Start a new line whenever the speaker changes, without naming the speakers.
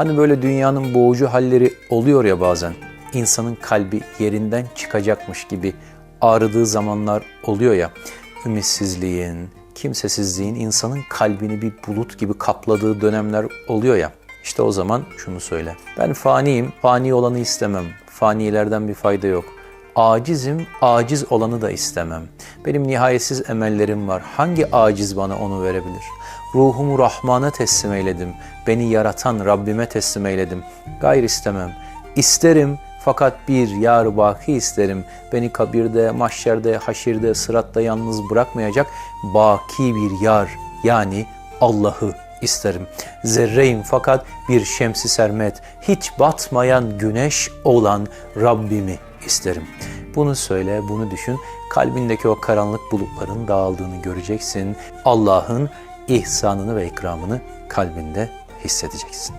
Hani böyle dünyanın boğucu halleri oluyor ya bazen. İnsanın kalbi yerinden çıkacakmış gibi ağrıdığı zamanlar oluyor ya. Ümitsizliğin, kimsesizliğin insanın kalbini bir bulut gibi kapladığı dönemler oluyor ya. İşte o zaman şunu söyle. Ben faniyim, fani olanı istemem. Fanilerden bir fayda yok. Acizim, aciz olanı da istemem. Benim nihayetsiz emellerim var. Hangi aciz bana onu verebilir? Ruhumu Rahman'a teslim eyledim. Beni yaratan Rabbime teslim eyledim. Gayr istemem. İsterim fakat bir yar baki isterim. Beni kabirde, mahşerde, haşirde, sıratta yalnız bırakmayacak baki bir yar yani Allah'ı isterim. Zerreyim fakat bir şemsi sermet, hiç batmayan güneş olan Rabbimi isterim. Bunu söyle, bunu düşün. Kalbindeki o karanlık bulutların dağıldığını göreceksin. Allah'ın ihsanını ve ikramını kalbinde hissedeceksin.